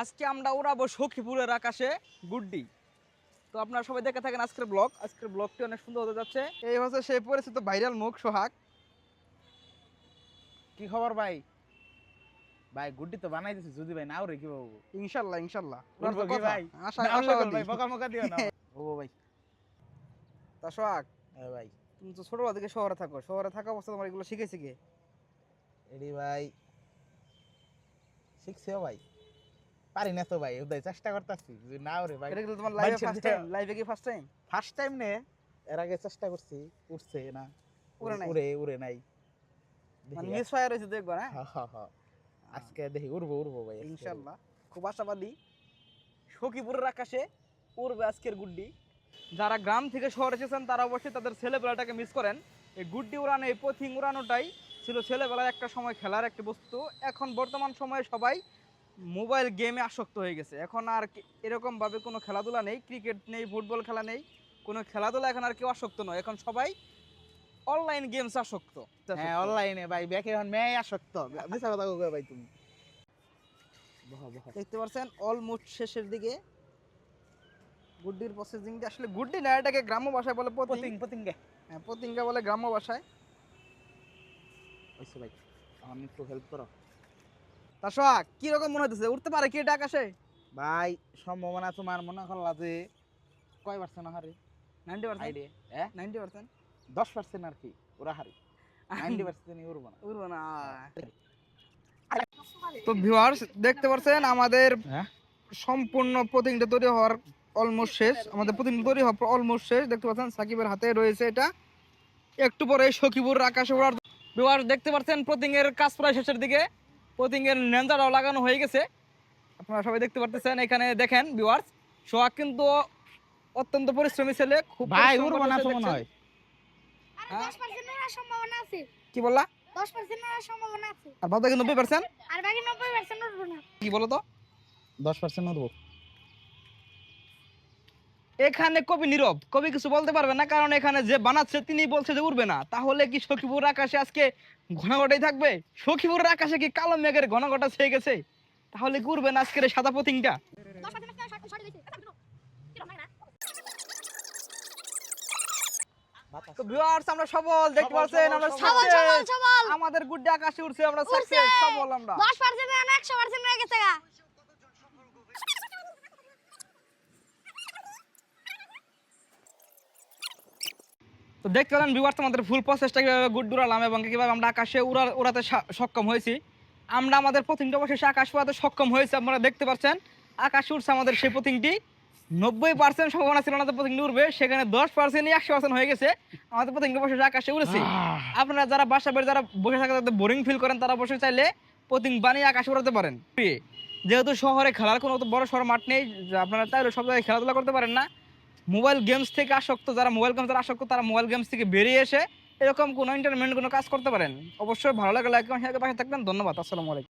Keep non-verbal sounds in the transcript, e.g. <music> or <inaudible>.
আজকে আমরা উড়াবো সখীপুরের আকাশে গুড্ডি। তো আপনারা সবাই দেখে থাকেন আজকের ব্লগ। আজকের ব্লগটি অনেক সুন্দর হতে যাচ্ছে। এই হচ্ছে সেই পরিচিত ভাইরাল মুখ সোহাগ। কি খবর ভাই? ভাই গুড্ডি তো বানাই দিছি যদি ভাই নাও রে কি বাবু ইনশাল্লাহ ইনশাল্লাহ। ভাই? আশা রে ভাই বকা মকা দিও না। <laughs> ও ভাই। তা সোহাগ হ্যাঁ ভাই। তুমি তো ছোটবেলা থেকে শহরে থাকো। শহরে থাকা অবস্থা তোমার এগুলো শিখেছি কে? এডি ভাই। শিখছেও ভাই। পারি না তো ভাই উদয় চেষ্টা করতেছি যদি নাও রে ভাই। এটা তোমার লাইভে ফার্স্ট টাইম লাইভে কি ফার্স্ট টাইম ফার্স্ট টাইম নে এর আগে চেষ্টা করছি উঠছে না। উড়ে নাই? উড়ে উড়ে নাই। মানে মিস ফায়ার হয়েছে তো একবার হ্যাঁ আজকে দেখি উড়বো উড়বো ভাই আজকে। ইনশাল্লাহ। খুব আশাবাদী। সখীপুরের আকাশে উড়বে আজকের গুড্ডি। যারা গ্রাম থেকে শহরে এসেছেন তারা অবশ্যই তাদের ছেলেবেলাটাকে মিস করেন। এই গুড্ডি উড়ানো এই পথিং উড়ানোটাই ছিল ছেলেবেলায় একটা সময় খেলার একটি বস্তু। এখন বর্তমান সময়ে সবাই মোবাইল গেমে আসক্ত হয়ে গেছে। এখন আর এরকমভাবে কোনো খেলাধুলা নেই ক্রিকেট নেই ফুটবল খেলা নেই কোনো খেলাধুলা এখন আর কেউ আসক্ত নয়। এখন সবাই অনলাইন গেমস আসক্ত। হ্যাঁ অনলাইনে ভাই ব্যাকে এখন মেয়ে আসক্ত। মিছা কথা কইবে ভাই তুমি। বহ বহ। দেখতে পাচ্ছেন অলমোস্ট শেষের দিকে। গুড্ডির প্রসেসিংটা আসলে গুড্ডি না এটাকে গ্রাম্য ভাষায় বলে পতিং। পতিং পতিং গে হ্যাঁ পতিঙ্গা বলে গ্রাম্য ভাষায়। ওইসে ভাই আমি একটু হেল্প করো। তা মনে হতেছে উঠতে পারে কি এটা আকাশে? ভাই সম্ভাবনা তোমার মনে করলা যে কয় পার্সেন্ট হারে? Ninety percent? হ্যাঁ নাইনটি পার্সেন্ট? দশ পার্সেন্ট আর কি ওরা হারে। নাইনটি পার্সেন্ট উড়বো না। না। তো ভিউয়ার্স দেখতে পাচ্ছেন আমাদের হ্যাঁ? সম্পূর্ণ পতিংটা তৈরি হওয়ার অলমোস্ট শেষ। আমাদের পতিংটা তৈরি হওয়ার অলমোস্ট শেষ। দেখতে পাচ্ছেন সাকিবের হাতে রয়েছে এটা। একটু পরে সখীপুর আকাশে ওড়ার ভিউয়ার্স দেখতে পাচ্ছেন পতিং এর কাজ প্রায় শেষের দিকে। পতিং নেন্দাটাও লাগানো হয়ে গেছে। আপনারা সবাই দেখতে পারতেছেন এখানে দেখেন ভিউয়ার্স সোহাগ কিন্তু অত্যন্ত পরিশ্রমী ছেলে খুব ভাই উড়বো না তো মনে হয়। সম্ভাবনা আছে। কি বললা? দশ পার্সেন্ট হওয়ার সম্ভাবনা আছে। আর বাকি নব্বই পার্সেন্ট আর বাকি নব্বই পার্সেন্ট উঠবো না। কি বলো তো দশ পার্সেন্ট উড়বো। এখানে কবি নীরব। কবি কিছু বলতে পারবে না কারণ এখানে যে বানাচ্ছে তিনি বলছে যে উড়বে না। তাহলে কি সখীপুর আকাশে আজকে ঘন ঘটাই থাকবে? সখীপুরের আকাশে কি কালো মেঘের ঘন ঘটা ছেয়ে গেছে? তাহলে কি উড়বে না আজকের সাদা পতিংটা আমরা সবল দেখতে পাচ্ছেন আমরা। সবল। আমাদের গুড্ডে আকাশে উড়ছে আমরা সবল আমরা। দশ পার্সেন্ট না একশো পার্সেন্ট হয়ে গেছে তো দেখতে পেলেন ভিউয়ার্স আমাদের ফুল প্রসেসটা কীভাবে গুড উড়ালাম এবং কীভাবে আমরা আকাশে উড়া উড়াতে সক্ষম হয়েছি। আমরা আমাদের পথিংটা অবশেষে আকাশ উড়াতে সক্ষম হয়েছে আপনারা দেখতে পাচ্ছেন। আকাশ উড়ছে আমাদের সেই পথিংটি নব্বই পার্সেন্ট সম্ভাবনা ছিল না যে পথিংটি উড়বে সেখানে দশ পার্সেন্টই একশো পার্সেন্ট হয়ে গেছে। আমাদের পথিংটা অবশেষে আকাশে উড়েছে। আপনারা যারা বাসা বের যারা বসে থাকে তাদের বোরিং ফিল করেন তারা বসে চাইলে পতিং বানিয়ে আকাশে উড়াতে পারেন। যেহেতু শহরে খেলার কোনো অত বড় শহর মাঠ নেই আপনারা চাইলে সব জায়গায় খেলাধুলা করতে পারেন না। মোবাইল গেমস থেকে আসক্ত, যারা মোবাইল গেমস যারা আসক্ত, তারা মোবাইল গেমস থেকে বেরিয়ে এসে এরকম কোনো এন্টারটেনমেন্ট কোনো কাজ করতে পারেন। অবশ্যই ভালো লাগে লাইক পাশে থাকবেন। ধন্যবাদ, আসসালামু আলাইকুম।